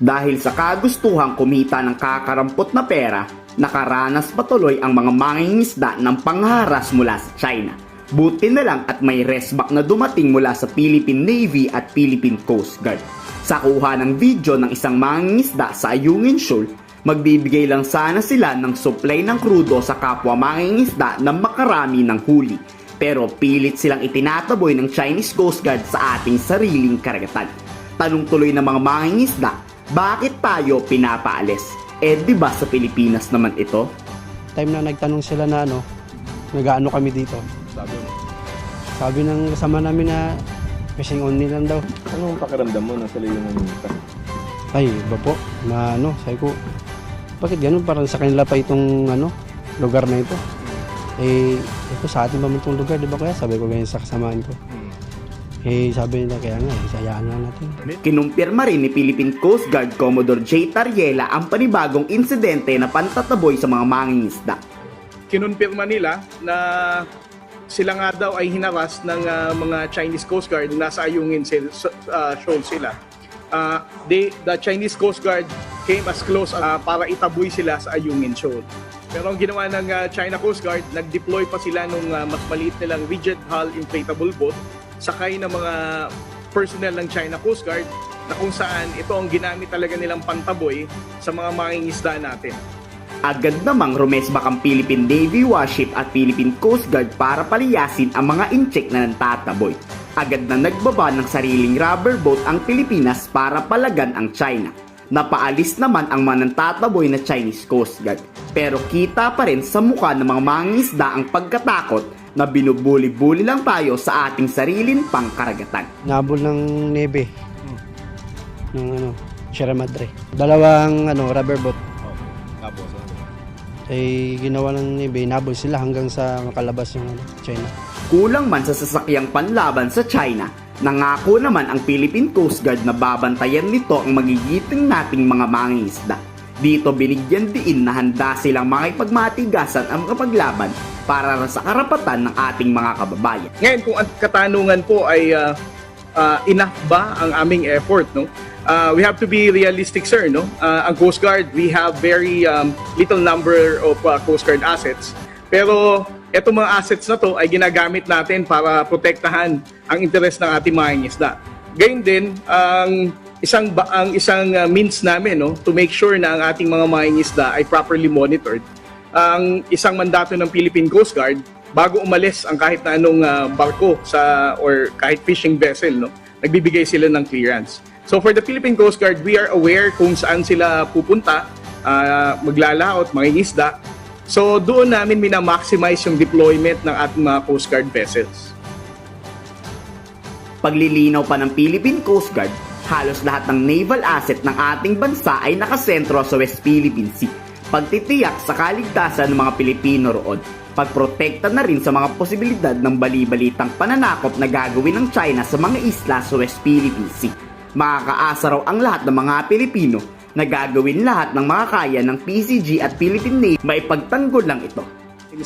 Dahil sa kagustuhang kumita ng kakarampot na pera, nakaranas patuloy ang mga mangingisda ng pangharas mula sa China. Buti na lang at may resback na dumating mula sa Philippine Navy at Philippine Coast Guard. Sa kuha ng video ng isang mangingisda sa Ayungin Shoal, magbibigay lang sana sila ng supply ng krudo sa kapwa mangingisda na makarami ng huli. Pero pilit silang itinataboy ng Chinese Coast Guard sa ating sariling karagatan. Tanong tuloy ng mga mangingisda, bakit tayo pinapaalis? Eh di ba sa Pilipinas naman ito? Time na nagtanong sila na ano, nag-ano kami dito. Sabi mo. Sabi ng kasama namin na fishing only lang daw. Ano ang pakiramdam mo na sila yung nangingisda? Ay, iba po, na ano, sabi ko, bakit ganun? Parang sa kanila pa itong ano, lugar na ito. Eh, ito sa atin ba man itong lugar, di ba kaya? Sabi ko ganyan sa kasamaan ko. Eh, sabi nila, kaya nga, eh, sayaan lang natin. Kinumpirma rin ni Philippine Coast Guard Commodore J. Tariela ang panibagong insidente na pantataboy sa mga mangingisda. kinumpirma nila na sila nga daw ay hinaras ng ah, mga Chinese Coast Guard nasa Ayungin sil- uh, shoal sila. Ah, they, the Chinese Coast Guard came as close ah, para itaboy sila sa Ayungin Shoal. Pero ang ginawa ng ah, China Coast Guard, nag-deploy pa sila nung ah, mas maliit nilang rigid hull inflatable boat sakay ng mga personnel ng China Coast Guard na kung saan ito ang ginamit talaga nilang pantaboy sa mga mangingisda natin. Agad namang rumesbak ang Philippine Navy warship at Philippine Coast Guard para paliyasin ang mga incheck na nantataboy. Agad na nagbaba ng sariling rubber boat ang Pilipinas para palagan ang China. Napaalis naman ang mga nantataboy na Chinese Coast Guard. Pero kita pa rin sa mukha ng mga mangingisda ang pagkatakot na binubuli-buli lang tayo sa ating sariling pangkaragatan. Nabol ng nebe. Ng ano, Sierra Madre. Dalawang ano, rubber boat. Tapos, ano? Eh, ginawa ng nebe, nabol sila hanggang sa makalabas yung ano, China. Kulang man sa sasakyang panlaban sa China, nangako naman ang Philippine Coast Guard na babantayan nito ang magigiting nating mga mangingisda. Dito binigyan diin na handa silang makipagmatigasan ang kapaglaban para sa karapatan ng ating mga kababayan. Ngayon, kung ang katanungan po ay uh, uh, enough ba ang aming effort, no? Uh, we have to be realistic, sir, no? Uh, ang Coast Guard, we have very um, little number of uh, Coast Guard assets. Pero etong mga assets na to ay ginagamit natin para protektahan ang interes ng ating mga isda. Gayun din, ang isang ba, ang isang uh, means namin no to make sure na ang ating mga mangingisda ay properly monitored ang isang mandato ng Philippine Coast Guard bago umalis ang kahit na anong ah, barko sa or kahit fishing vessel no nagbibigay sila ng clearance. So for the Philippine Coast Guard we are aware kung saan sila pupunta ah, maglalaot mangingisda so doon namin mina-maximize yung deployment ng ating mga Coast Guard vessels. Paglilinaw pa ng Philippine Coast Guard, halos lahat ng naval asset ng ating bansa ay nakasentro sa West Philippine Sea. Pagtitiyak sa kaligtasan ng mga Pilipino roon, pagprotekta na rin sa mga posibilidad ng bali-balitang pananakop na gagawin ng China sa mga isla sa West Philippine Sea. Makakaasa raw ang lahat ng mga Pilipino na gagawin lahat ng mga kaya ng PCG at Philippine Navy maipagtanggol lang ito.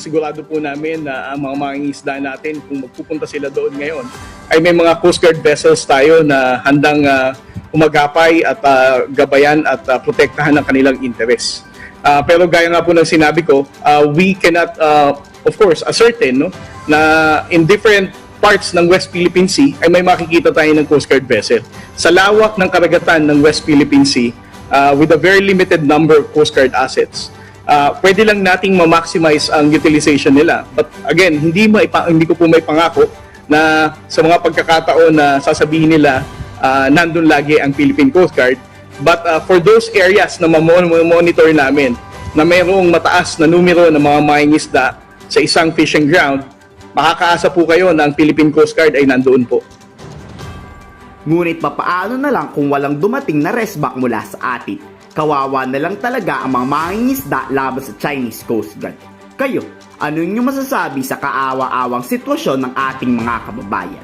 Sigurado po namin na ang mga mangingisda natin kung magpupunta sila doon ngayon ay may mga Coast Guard vessels tayo na handang ah, umagapay at ah, gabayan at ah, protektahan ng kanilang interes. Ah, pero gaya nga po ng sinabi ko, ah, we cannot ah, of course ascertain no na in different parts ng West Philippine Sea ay may makikita tayo ng Coast Guard vessel. Sa lawak ng karagatan ng West Philippine Sea ah, with a very limited number of Coast Guard assets, ah, pwede lang nating ma-maximize ang utilization nila. But again, hindi mo ipa- hindi ko po may pangako na sa mga pagkakataon na sasabihin nila ah, nandun lagi ang Philippine Coast Guard. But ah, for those areas na monitor namin na mayroong mataas na numero ng mga mangingisda sa isang fishing ground, makakaasa po kayo na ang Philippine Coast Guard ay nandoon po. Ngunit papaano na lang kung walang dumating na resback mula sa atin? Kawawa na lang talaga ang mga mangingisda laban sa Chinese Coast Guard. Kayo, ano inyong masasabi sa kaawa-awang sitwasyon ng ating mga kababayan?